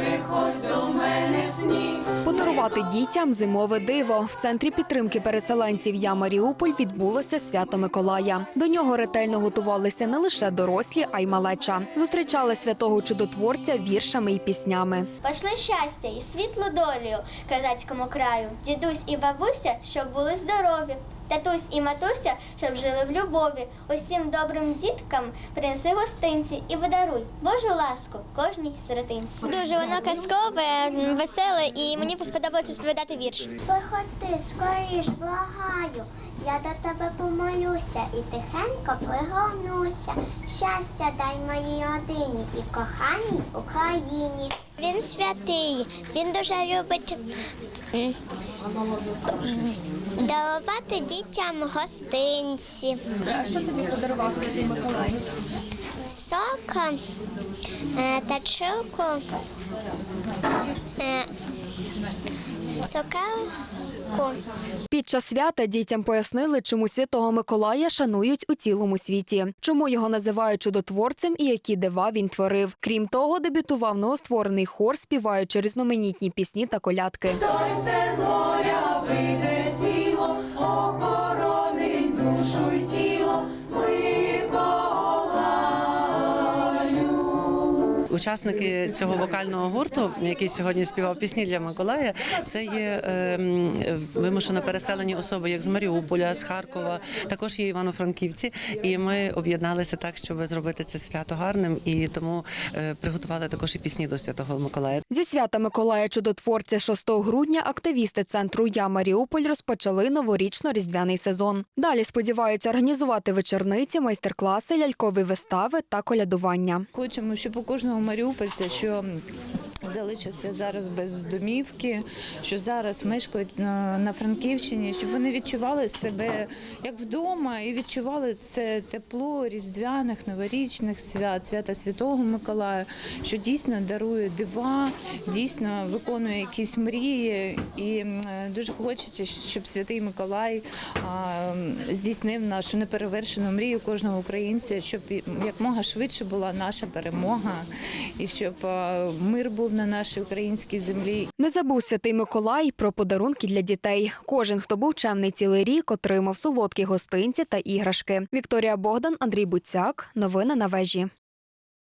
приходь до мене в. Подарувати дітям зимове диво в центрі підтримки переселенців Я Маріуполь відбулося свято Миколая. До нього ретельно готувалися не лише дорослі, а й малеча. Зустрічали святого чудотворця віршами і піснями. Пошли щастя і світло долію казацькому краю, дідусь і бабуся, щоб були здорові. Татусь і матуся, щоб жили в любові. Усім добрим діткам принеси гостинці і подаруй Божу ласку кожній сиротинці. Дуже воно казкове, веселе, і мені сподобалося сповідати вірш. Виходи, скоріш, благаю, я до тебе помолюся і тихенько пригорнуся. Щастя дай моїй родині і коханій Україні. Він святий, він дуже любить дарувати дітям гостинці. А що тобі подарував святий Миколай? Сок, е, тачилку, е, цукерку. Під час свята дітям пояснили, чому святого Миколая шанують у цілому світі, чому його називають чудотворцем і які дива він творив. Крім того, дебютував новостворений хор, співаючи різноманітні пісні та колядки. Той все з горя вийде Учасники цього вокального гурту, який сьогодні співав пісні для Миколая, це є ем, вимушено переселені особи, як з Маріуполя, з Харкова, також є івано-франківці. І ми об'єдналися так, щоб зробити це свято гарним, і тому е, приготували також і пісні до Святого Миколая. Зі свята Миколая Чудотворця 6 грудня активісти центру Я Маріуполь розпочали новорічно-різдвяний сезон. Далі сподіваються організувати вечорниці, майстер-класи, лялькові вистави та колядування. Хочемо, щоб у кожного маріупольця, що залишився зараз без домівки, що зараз мешкають на, на Франківщині, щоб вони відчували себе як вдома і відчували це тепло різдвяних, новорічних свят, свята Святого Миколая, що дійсно дарує дива, дійсно виконує якісь мрії. І дуже хочеться, щоб святий Миколай здійснив нашу неперевершену мрію кожного українця, щоб якмога швидше була наша перемога, і щоб мир був на нашій українській землі. Не забув святий Миколай про подарунки для дітей. Кожен, хто був чемний цілий рік, отримав солодкі гостинці та іграшки. Вікторія Богдан, Андрій Буцяк. Новини на вежі.